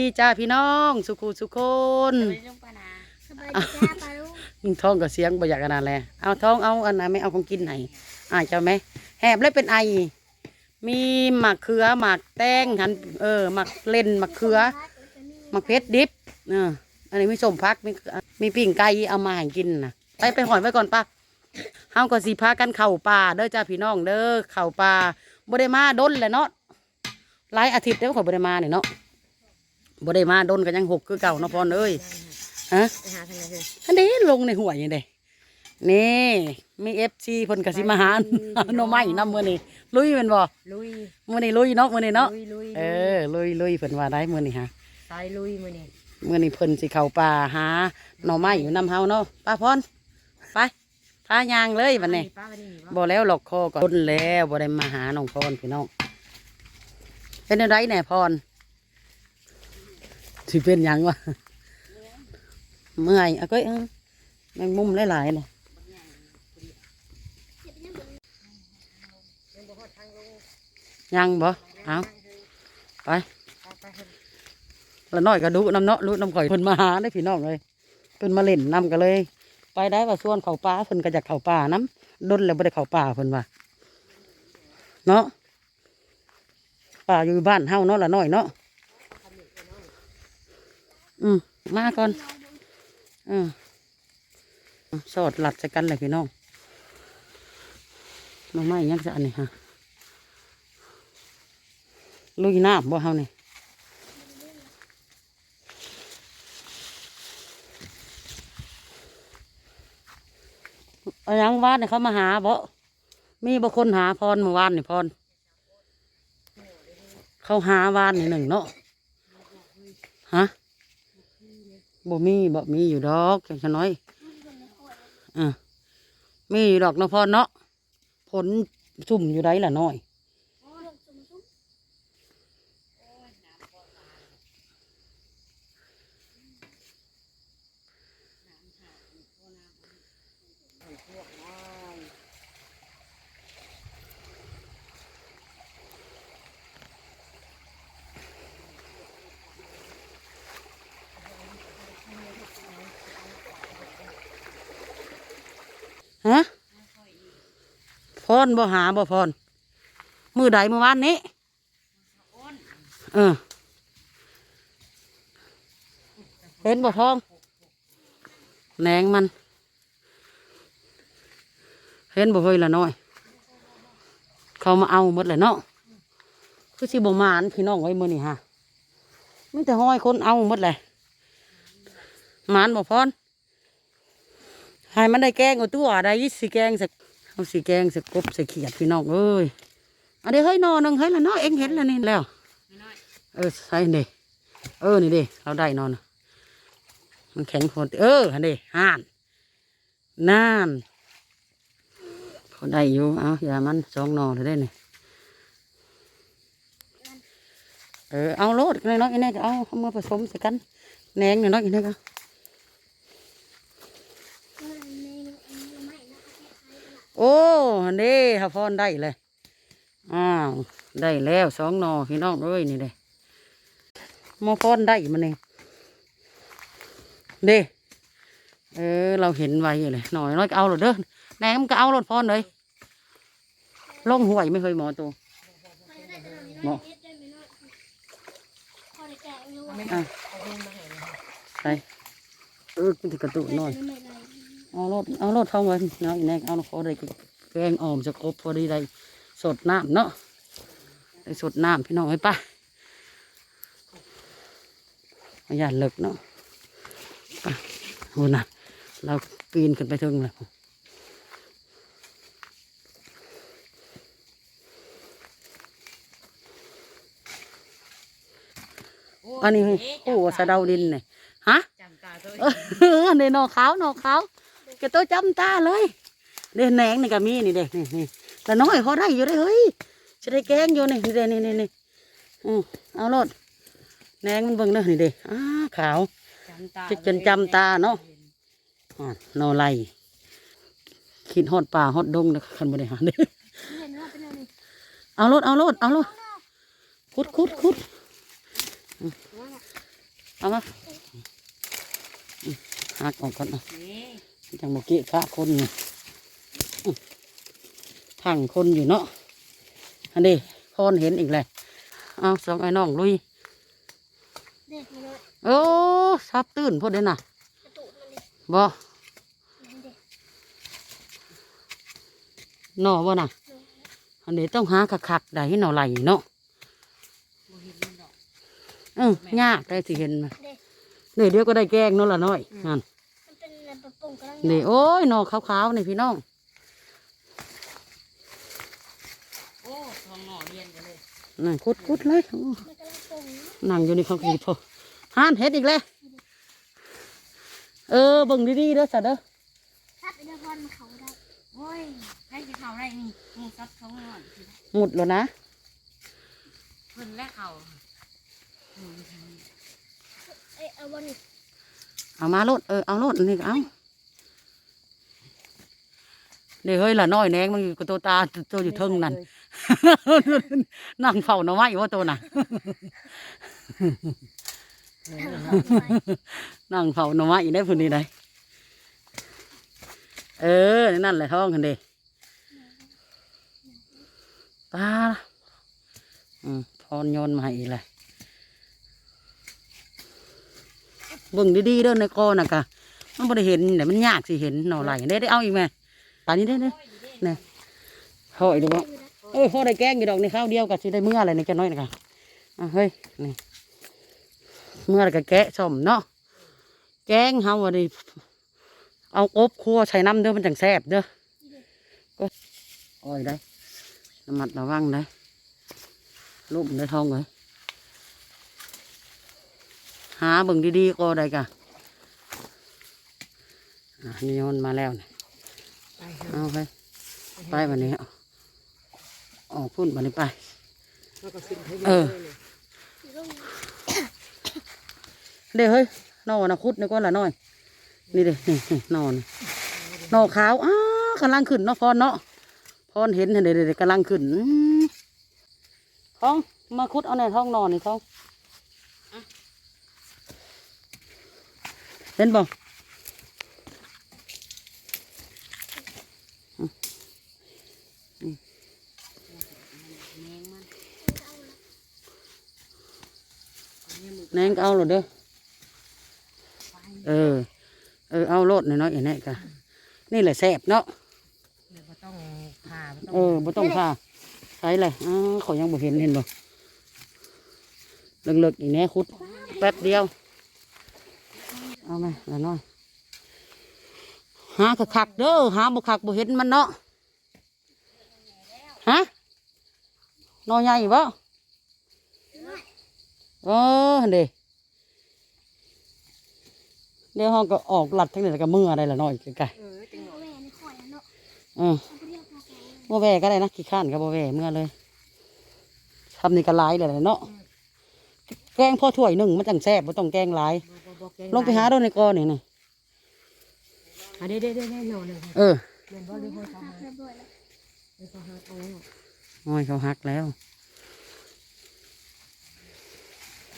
ดีจ้าพี่น้องสุขุสุคนไปลงปานาสบายดีจ้าปลาลูกยิงท้องกับเสียงบ่อยากขนาดแลเอาท้องเอาอันนั้นไม่เอาของกินไหนอ่าเจ้าไหมแหบเลยเป็นไอ มีหมักเขือหมักแตงหันเออหมักเล่นหมักเขือหมักเพชรดิบเอออันนี้มีส้มพักมีมีปิ้งไก่เอามาให้กินนะไปไปหอยไว้ก่อนป้าเฮาก็สิพากันเข่าป่าเด้อจ้าพี่น้องเด้อเข่าป่าบ่ได้มาดนแหละเนาะหลายอาทิตย์แล้วข่อยบ่ได้มาเนี่ยเนาะ บ่ได้มาดนกันยังหกคือเก่าเนาะพรเอ้ยฮะไปหาทางไหนเลยอันนี้ลงในหัวอย่างเด้นี่มีเอฟซีพนกสิมาหาหน่อไม้นำมือนี่ลุยแมันบ่ลุยมือนี่ลุยเนาะมือนี่เนาะลุยลุยเออลุยลุยเพิ่นว่าได้มือนี่ฮะสายลุยมือนี่มือนี่เพิ่นสิเข้าป่าหาหน่อไม้อยู่นำเฮาเนาะป้าพรไปพายางเลยวันนี้ป้าวันนี้บ่แล้วหลอกคอก่อนแล้วบ่ได้มาหาน้องพรพี่น้องเป็นอะไรแหน่พร สิเป็นยังวะเมื่อยอะก็เออแมงมุมหลายๆเลยยังบ่เอาไปแล้วน้อยก็ดูน้ำเนาะรู้น้ำข่อยเพิ่นมาหาได้พี่น้องเลยเพิ่นมาเล่นน้ำกันเลย ไปได้ว่าส่วนเขาป่าเพิ่นก็อยากเขาป่าน้ำดนแล้วบ่ได้เขาป่าเพิ่นว่าเนาะป่าอยู่บ้านเฮาเนาะละน้อยเนาะ อืมมาก่อนอืมสอดหลัดใส่กันเลยพี่น้องน้องไม้ยังจะอันนี้ฮะลุยน้ำบ่เฮานี่เอายังวานนี่ยเขามาหาบ่มีบ่คนหาพรเมื่อวานนี่พร เขาหาวานนี่หนึ่งเนาะฮะ บ่มีบ่มีอยู่ดอกจังซะน้อยอะมีอยู่ดอกเนาะพรเนาะผลสุ่มอยู่ไดล่ะน้อย ฮะพรบ่หาบ่พรมือใดเมื่อวานนี้เออเห็นบ่ทองแหนงมัน เห็นบ่เฮยละน้อย เขามาเอาหมดเลยเนาะคือสิบ่มานพี่น้องไว้มือนี่ฮะมีแต่ห้อยคนเอาหมดเลยมานบ่พร ให้มันได้แกงเอาตัวได้สิแกงสักเอาสิแกงสักกบสักเขียดพี่น้องเอ้ยอันนี้เฮ้ยนอหนึงเฮ้ยละเนาะเอ็งเห็นแล้วนี่แล้วเออใส่เด้เออนี่เด้เราได้นอนมันแข็งคนเอออันเด้ห่านน่านพอได้อยู่เอาอย่ามันสองนอเลยได้นี่เออเอาโลดน้อยๆอันนี้ก็เอาเอามาผสมใส่กันแหนงน้อยๆอันนี้ก็ โอ้เด้ฮะพรได้เลยอ้าวได้แล้วสองหนอพี่น้องเอ้ยนี่เด้หมอพรได้มันนี่เด้เออเราเห็นไว้อยู่เลยหน่อยน้อยก็เอาหลดเด้อแหนมนก็เอาหลดพรเลยลงห่วยไม่เคยหมอตัวหมออะใส่เออคุณติกระตุกหน่อย เอารถเอารถเข้าเงินเนาะอีแน่เอาพอได้แกงออมจะครบพอดีได้สดน้ำเนาะได้สดน้ำพี่น้องไอ้ป้าอย่าเลิกเนาะไป้าโหน่ะเราปีนขึ้นไปถึงแล้วอันนี้โอ้สะเดาดินเนี่ยฮะจำตาตัวเออในนอขาวนอขาว แกตัวจำตาเลยเด่นแหนงนี่ก็มีนี่เด็นี่นี่แต่น้อยพอได้อยู่ได้เฮ้ยจะได้แกงอยู่นี่นี่เด้นี่นี่นี่อือเอารถแหนงมันเบิ่งเด้อนี่เด้อ้าขาวจำตาจะจนจำตาเนาะอ่านอไลคิดฮอดป่าฮอดดงนะคันบริหารเด้อเอารถเอารถเอารถคุดคุดคุดเอามาอืมหักออกก่อนนะ นี่จังบกี้พระคนนี่อื้อพังคนอยู่เนาะอันนี้พอนเห็นอีกเลยเอาสองไอ้น้องลุยเด็กมันเลยโอ้ซับตื้นพอดีน่ะกระตุกมันเลยบ่มันเด็กหนอบ่น่ะอันนี้ต้องหาคักๆได้ให้หนอไหลเนาะบ่เห็นมันดอกเออยากได้สิเห็นมานี่เดี๋ยวก็ได้แกงเนาะละน้อยนั่นมั นเป็นอะไรปะปุ่งกำลังนี่โอ้ยหนอขาวๆนี่พี่น้องโอ้ทองหน่อเรียนกันเลยนั่นคุดๆเลยอู้มันกำลังปุ่งนั่งอยู่นี่เขาขีดพอหานเฮ็ดอีกแล้วเออเบิ่งดีๆเด้อสัตว์เด้อถ้าเป็นเรื่องพอนมันเขาได้โอ้ยใครจะเข้าได้นี่หมูซับเขาหน่อยสิหมุดแล้วนะเพิ่นและเขาอืมเอ้ยเอาวันนี้เอามาโลดเออเอาโลดนี่ก็เอา เดี๋ยวเฮ้ยละน้อยแนงมันอยู่กับตัวตาตัวอยู่เทิงนั่น นั่งเฝ้าหน่อไม้ว่าตัวน่ะ นั่งเฝ้าหน่อไม้ได้พุ่นนี่ได้เออ นั่นแหละท้องกันเด้ตาอืมพรโยนมาให้อีกเลยเบิ่งดีๆเด้อในกอน่ะกะมันบ่ได้เห็นแต่มันยากสิเห็นหน่อไหลได้ได้เอาอีกไหม ตอนนี้ได้เด้นี่หอยดูบ่เออพอได้แกงอยู่ดอกในข้าวเดียวกับสิได้เมื่ออะไรในแกน้อยนะคะอะเฮ้ยนี่เมื่อไรก็แกะส้มเนาะแกงเฮาว่าได้เอากบครัวใส่น้ำเด้อมันจังแซ่บเด้อก็อ้อยได้ระมัดระวังได้ลุ่มได้ทองเลยหาเบิ่งดีๆก็ได้กะนี่มันมาแล้วนี่ไปเถอะ เอาไปไปวันนี้เอาออกพุ่นวันนี้ไปแล้วก็ขึ้นให้เออลงเด้เฮ้ยนอนะคุดนี่ก็ละน้อย นี่เด้นี่นี่นอนนอขาวอ้ากำลังขึ้นเนาะพรเนาะพรเห็นเห็นเด้เด้กำลังขึ้นอื้อท้องมาคุดเอาในท้องนอนนี่ท้องเห็นบ่ แมงมันแนงก็เอาหรอเด้อเออ เออเอาโลดหน่อยๆอย่างนี้กะนี่แหละแซ่บเนาะเดี๋ยวบ่ต้องผ่าบ่ต้องเออบ่ต้องผ่าใช่เลยอ้าวเขายังบ่เห็นเห็นบ่เลิกๆอีกแน่คุดแป๊บเดียว เอาไหมละน้อยหาคักๆเด้อหาบ่คักบ่เห็นมันเนาะฮะนอใหญ่บ่ เออหั่นเด้เดี๋ยวห้องก็ออกหลัดทั้งนี้แล้วก็มืออะไรละน้อยไกลเออจังหน่อยแม่ในข่อยอะเนาะๆเออมันเรียกพาแกบ่แวก็ได้นะขี้ข้านก็บ่แวเมื่อเลยทำนี่ก็หลายเลยแหละเนาะแกงพ่อถ้วยหนึ่งมันจังแซ่บบ่ต้องแกงหลายบ่บ่บ่แกลงไปหาดูในกอนี่นี่อะเด้เด้เด้เด้หน่อหนึ่งเออแม่นบ่เรียกว่าเขาพาหาเรียบร้อยแล้วเรียกว่าหาเอาโอ้ยเขาหักแล้ว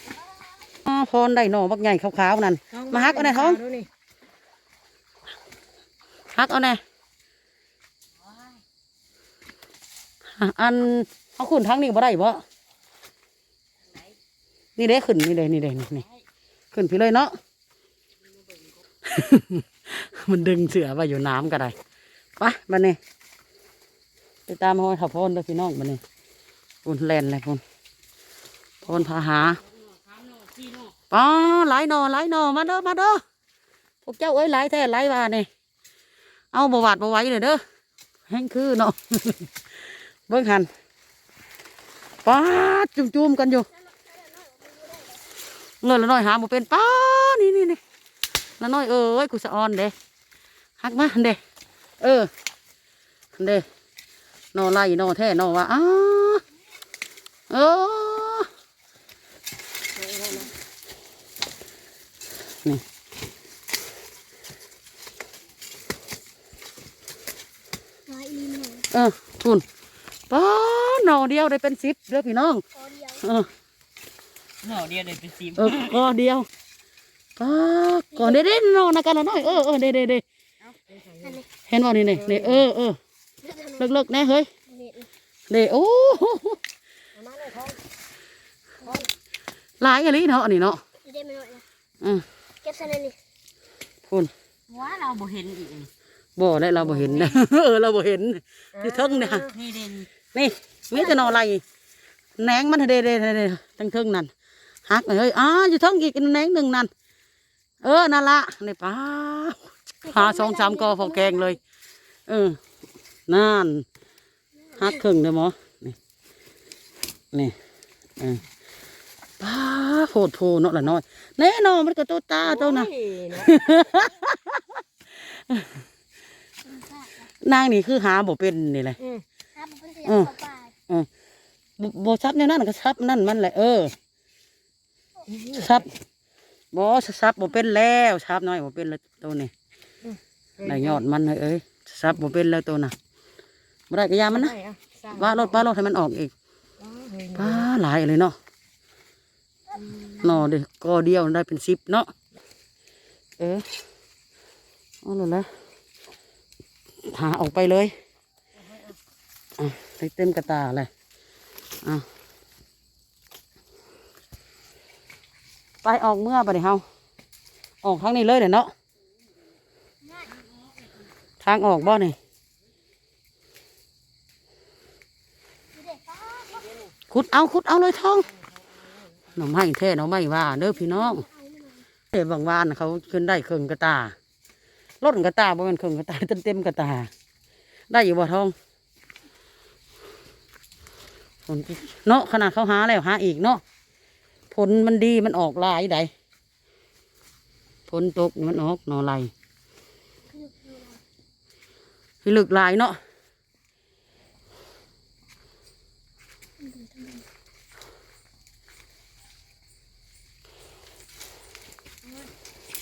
อ้า พรได้หน่อบักใหญ่ขาวๆนั่น มาหักเอาในท้องดูนี่หักเอาแน่อันเอาขึ้นทางนี้บ่ได้บ่นี่เด้ขึ้นนี่เด้นี่เด้นี่นี่ขึ้นพี่เลยเนาะ มันดึงเสือไว้อยู่น้ำก็ได้ไปบันนี้ไปตามห้อยขับพนเด้อพี่น้องบันนี้พูนแลนเลยพูนพนพาหา ป้าหลายนอหลายนอมาเด้อมาเด้อพวกเจ้าเอ้ยหลายแท้หลายว่านี่เอาบวาดบวไว้เลยเด้อแห้งคือเนาะเบิ่งหันป้าดจุ่มๆกันอยู่เงินละน้อยหาบ่เป็นป้านี่นี่นี่ละน้อยเอ้ยกูสะออนเด้หักมาเด้เออเด้นอไล่นอแท้นอว่าอ้าเออ นี่มาอีหนูเออคุณป้าหนอเดียวได้เป็นสิบเด้อพี่น้องพอเดียวเออหน่อเดียวเลยเป็นซิมเออก็เดียวก็ก่อนเด้เด้นอนนะกันละหน่อยเออเออเด้เด้เด้อันนี้เห็นว่านี่นี่นี่เออเออเลือกทำไมเลิกเลิกแน่เฮ้ยเน็ตเด้โอ้หลายอะไรเนาะอันนี้เนาะนี่ได้ไม่หน่อยนะอืมเก็บใส่ในนี่คุณว่าเราบ่เห็นอีกนี่บ่ได้เราบ่เห็นนะ เออเราบ่เห็นที่เทิงเนี่ยนี่เด่นนี่มีแต่หนออะไรแหนงมันเด้เด้เด้เด้ทั้งเทิงนั่นหักเลยเฮ้ยอ้าอยู่เทิงอีกแหนงหนึ่งนั่นเออนั่นละนี่ป้าหาสองสามกอพอแกงเลย เออนั่นหักครึ่งเด้อหมอนี่นี่เออ ป้าโหดโพเนาะละน้อยแน่นอนมันก็โตตาโตนะโอ้ยเนาะนางนี่คือหาบ่เป็นนี่แหละอืมครับมันเป็นเสียงอืมเปล่าบ่บ่ซับเนี่ยนั่นก็ซับนั่นมันแหละเออซับบ่ซับบ่เป็นแล้วซับน้อยบ่เป็นแล้วตัวนี้ได้ยอดมันเอ้ยซับบ่เป็นแล้วตัวน่ะบ่ได้ก็ยามันนะได้อะสร้งว่ารถป้ารถให้มันออกอีกว้าเฮ้ยป้าหลายเลยเนาะ หนอเดิก็เดียวได้เป็นสิบเนาะเออเอาเลยละหาออกไปเลยอะเต็มกระตาเลยอะไปออกเมื่อปะเดี๋ยวเฮาออกทางนี้เลยเดี๋ยวเนาะทางออกบ่นี่ๆดูเด็กป้าเอาไหนขุดเอาขุดเอาเลยท้อง หน่อไม้แท้หน่อไม้ว่าเด้อพี่น้องเดี๋ยวบางวานเขาขึ้นได้เครื่องกระตาลดกระตาบ่แม่นเครื่องกระตาเต็มเต็มกระตา ได้อยู่บ่ทองผลเนาะขนาดเขาหาแล้วหาอีกเนาะผลมันดีมันออกลายใดผลตกมันออกนอไหลพิลึกลายเนาะ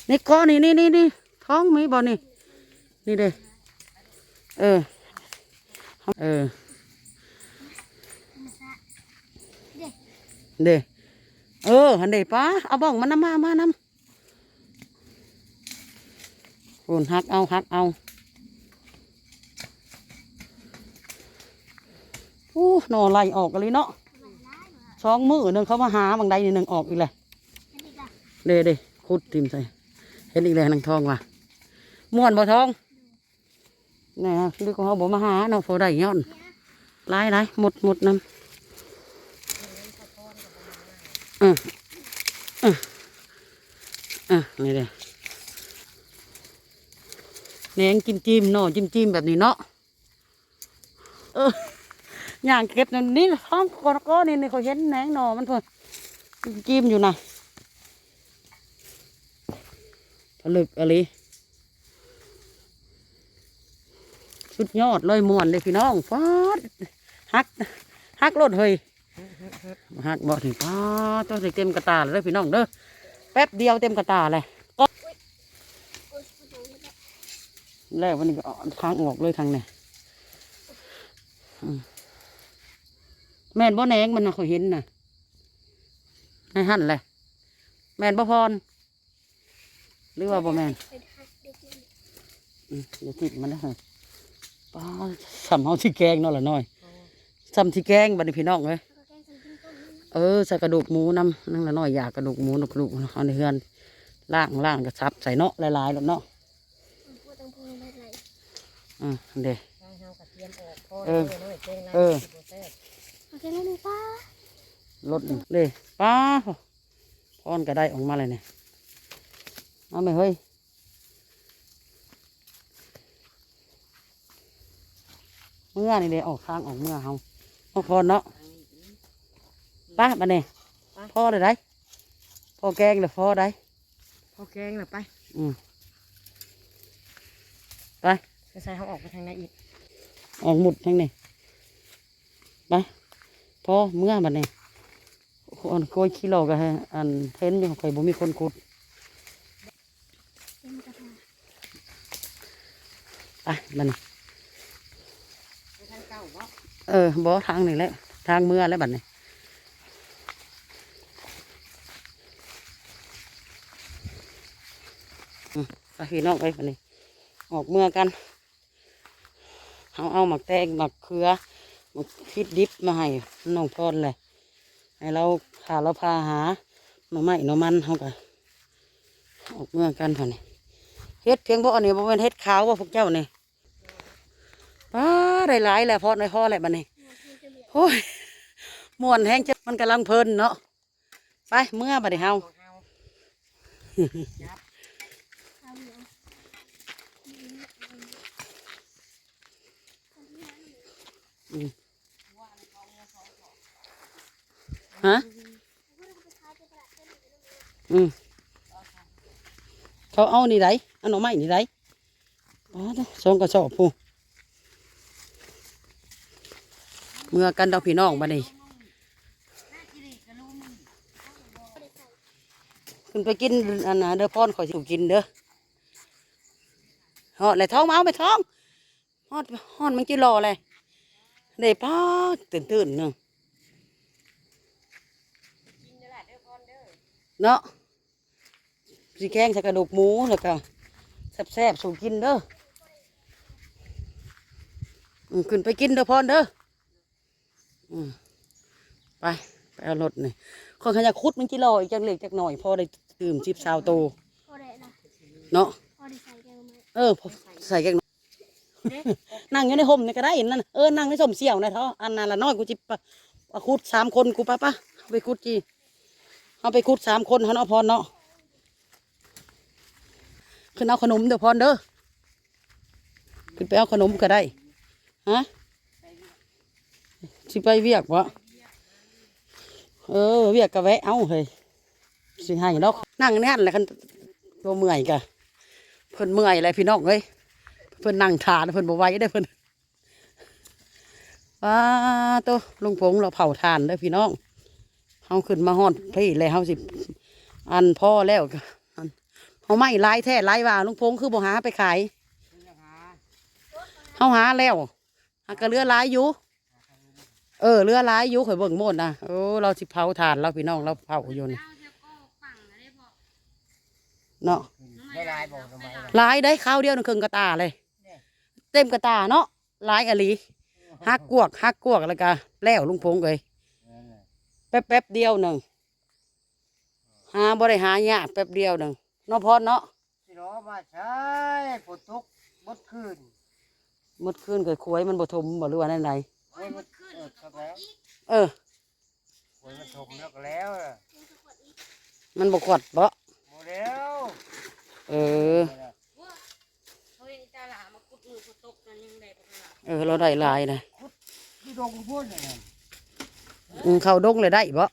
นี่ก้อนนี่นี่นี่นี่ท้องมีบ่นี่นี่เด้เออเออเด้เออหันเด้ป้าเอาบ้องมันนำมามาน้ำโอนหักเอาหักเอาโอ้หนอไหลออกกันเลยเนาะสองมือหนึ่งเขามาหาบางใดนี่หนึ่งออกอีกเลยอันนี้ล่ะเด้เด้คุดทิมใส่ เห็นอีกแล้วนางทองว่ะม่วนบ่ทองนี่ฮะลูกของเขาบ่มาหาเนาะพอได้ย้อนหลายหลายหมดหมดน้ำเออเออเอนี่เด้แหนงจิ้มจิ้มเนาะจิ้มจิ้มแบบนี้เนาะเออย่างเก็บนั่นนี่ท้องก้อนก้อนนี่เขาเห็นแหนงหนอมันเพิ่นจิ้มอยู่นะ ผลึกอะไรสุดยอดเลยมวนเลยพี่น้องฟาดฮักฮักรถเฮยฮักบอถึงฟาดต้องใส่เต็มกระตาเลยพี่น้องเด้อแป๊บเดียวเต็มกระตาเลยก็แล้ววันนี้ก็เอทางออกเลยทางเนี่ยแม่นบ่แหนงมันนะเขาเห็นนะในหั่นเลยแม่นบ่พร หรือว่าบ่แม่นไปหักเด็กนี่อืมเดี๋ยวติดมันนะฮะป้าซ้ำเฮาที่แกงเนาะละน้อยซ้ำที่แกงบัดนี้พี่น้องเอ้ยแล้วก็แกงใส่ชิ้นต้นนี่เออใส่กระดูกหมูนำนั่งละน้อยอยากกระดูกหมูนกกระดูกเอาในเฮือนล่างล่างก็ซับใส่เนาะหลายๆแล้วเนาะมันพูดต้องพูดอะไรอืมเด้สร้างเฮากระเทียมออกพอเออน้อยเก่งนะเออสิบ่แซ่บโอเคแล้วนี่ป้ารถนี่เด้ป้าพอนก็ได้ออกมาเลยเนี่ย เอาไหมเฮ้ยเมื่อนี่เด้ออกทางออกเมื่อเฮาเอาพอนเนาะไป้าบัดนี้พ่อเลยได้พ่อแกงเลยพ่อได้พอแกงน่ะไป อืมไปจะใส่เฮาออกไปทางไหนอีก ออกหมุดทั้งนี้ไปพอเมื่อบัดนี้คนโกยขี้โลกะฮะอันเห็นอยู่ใครบ่มีคนขุด ไปบัดนี้เออบ่ทางนี่แหละทางเมื่อแล้วบัดนี้ไปพี่น้องไปบัดนี้ ออกเมื่อกันเอาเอาหมักแตงหมักเขือหมักพริกดิบมาให้น้องพรเลยให้เราหาเราพาหาหน่อไม้หน่อมันเขากันออกเมื่อกันผ่านเฮ็ดเพียงบ่อันนี้บ่เป็นเฮ็ดขาวว่าพวกเจ้าเนี่ย ป้าได้หลายแล้วพอในพ่อแหละบัดนี้โอ้ยม่วนแห้งจะมันกำลังเพลินเนาะไปเมื่อบัดนี้เฮาของเฮาเอาเหนียวฮะอืมเขาเอานี่ไรเอาหน่อไม้นี่ไรอ๋อเด้อสองกระสอบพู เมื่อกันดอกพี่น้องบัดนี้ขึ้นไปกินอันนะเด้อพ่อนขอยสิกินเด้อฮอดเลยท้องมาเอาไปท้องฮอดฮอดมันจิรอเลยเด้ป้าตื่นตื่นๆเนาะกินเด้อล่ะเนาะสีแกงใส่กระดูกหมูแล้วก็แซ่บๆสู่กินเด้อขึ้นไปกินเด้อพรเด้อ อืมไปไปเอารถนี่คนขยันคุดมันจิรออีกจังเล็กจักหน่อยพอได้ตื่มชิบสาวโตพอได้ละเนาะพอได้ใส่แกงมาเออพอใส่แกงหน่อยนั่งอยู่ในห่มนี่ก็ได้นั่นน่ะเออนั่งในสมเสี่ยวนะเท่าอันนั้นละน้อยกูจิปะเอาคุดสามคนกูปะปะเอาไปคุดจีเอาไปคุดสามคนเขาเนาะพรเนาะขึ้นเอาขนมเดี๋ยวพรเด้อขึ้นไปเอาขนมก็ได้ฮะ สิไปเวียกวะเออ เวียกก็แวะเอาเฮ้ยสิให้เนาะนั่งแน่นเลยคันตัวเมื่อยกะเพิ่นเมื่อยอะไรพี่น้องเอ้ยเพิ่นนั่งทานเพิ่นบ่ไหวได้เพิ่นว้าตัวลุงพงเราเผาทานได้พี่น้องเฮาขึ้นมาฮอดพี่เลยเฮาสิอันพ่อแล้วกันเฮาไม่ไลายแท้ไลายว่าลุงพงคือบ่หาไปขายเฮาหาแล้วหากระเรือลายอยู่ เออเรือลายอยู่ข่อยเบิ่งหมดนะโอ้เราสิเผาทานเราพี่น้องเราเผาอยู่นี่เอาเดี๋ยวก็ฝั่งนะได้บ่เนาะได้ลายบอกทำไมล่ะลายได้ข้าวเดียวนึงครึ่งกระตาเลย เต็มกระตาเนาะลายอะลีฮักกวกฮักกวกแล้วก็แล้วลุงพงเลยนั่นแหละแป๊บแป๊บๆเดียวหนึ่งหาบ่ได้หายากแป๊บเดียวหนึ่งเนาะพอเนาะสิรอมาใช้ฝนตกบดคืนหมดคืนเกิดควยมันบ่ทมบ่หรือว่าไหนโอ้ยมัน เออก็แล้วเออฝนมันตกแล้วก็แล้วล่ะมันบกวดบ่หมดแล้วเออ เฮ้ยตาหลามากุดมือกุดตกนั่นยังได้บ่ล่ะเออ เราได้หลายนะที่ดงพูดน่ะนั่นอืมเข้าดงเลยได้บ่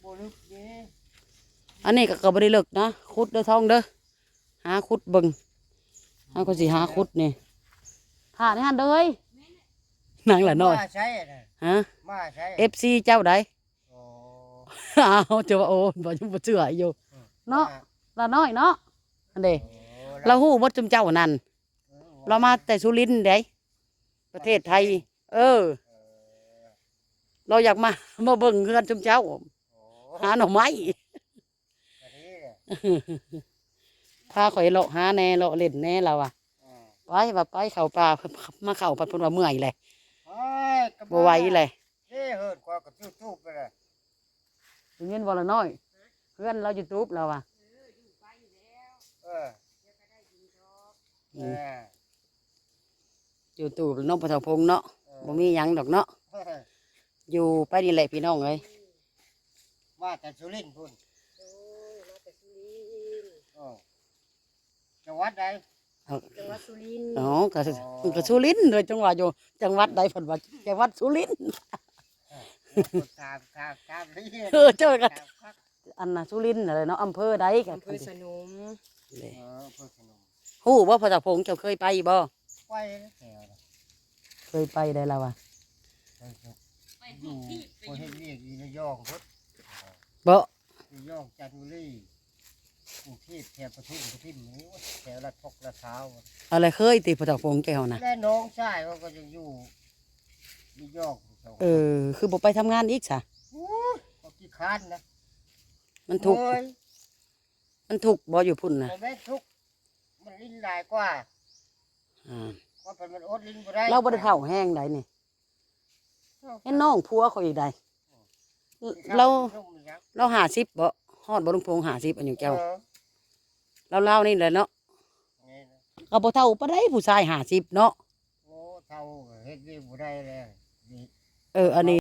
โบลึกเด้อันนี้ก็ก็บ่ได้เลิกนะขุดเด้อทองเด้อหาขุดเบิ่งหาก็สิหาขุดนี่ผ่านหันเด้อเฮ้ย นางละน้อยมาใช้น่ะฮะมาใช้ FC เจ้าใดโอ้อ้าวจะว่าโอ้บ่ยังบ่เชื่ออยู่เนาะละน้อยเนาะอันเด้โอ้เราฮู้บ่จุมเจ้านั่นเออเรามาแต่สุรินทร์เด้ประเทศไทย เออเออเราอยากมามาเบิ่งเฮือนจุมเจ้าโอ้หาหน่อไม้อันนี้แหละพาข่อยเลาะหาแหน่เลาะเล่นแหน่เราอะอ่าไปว่าไปเข้าป่ามาเข้าปัดเพิ่นว่าเมื่อยเลยโอ้ยกระ บ่ไหวเลยเด้เฮิดกว่ากับจุ๊บๆไปเลยได้ยินบ่ละน้อย เพื่อนเราอยู่ตูบเราอะเออเอออยู่ตูบน้องปะเถาพงเนาะเออบ่มีหยังดอกเนาะเอออยู่ไปนี่แหละพี่น้องเอ้ยมาแต่สุรินทร์พุ่นเออจังหวัดใดเอา จังหวัดสุรินทร์อ๋อก็สิก็สุรินทร์โดยจังหวัดอยู่จังหวัดใดเพิ่นว่าจังหวัดสุรินทร์ตามตามตามเรื่อยเออเจอกันตามพักอันน่ะสุรินทร์อะไรเนาะอำเภอใดกันอำเภอสนมเลยเออเพื่อขนมฮู้บ่พระเถาพงเจ้าเคยไปบ่ไปแถวน่ะเคยไปได้แล้วว่ะไปเถอะไปอทุยู่กที่ไปคนอเห็ยู่นเรียกอยู่ระยองพุทธบ่ระยองจันทบุรีก รุงเทพแถวปทุมปทุมนี้โอ้ยแถวละทกละเท้าอะไรเคยติพระเถาพงแก้วน่ะและน้องชายเขาก็จะอยู่ระยองสงเออ คือบ่ไปทำงานอีกซะโอ้ยก็กี่คันนะมันถูกข์โอ้ยมันถูกข์บ่อยู่พุ่นนะมันไม่ทุกข์มันลิ้นลายกว่าอ่าเพราะมันอดลิ้นบ่ได้เราบ่ได้เท่าแห้งใดนี่เห็นน้องผัวเขาอีกใดเราเราหาสิบบ่ฮอดบ่ลุงพงหาสิบอันอยู่เจ้าออ เราเล่านี่แหละเนาะนี่นะก็บ่เท่าปานใดผู้ชายหาสิบเนาะโอ้เท่าเฮ็ดเวียกบ่ได้แล้วนี่ เอออันนี้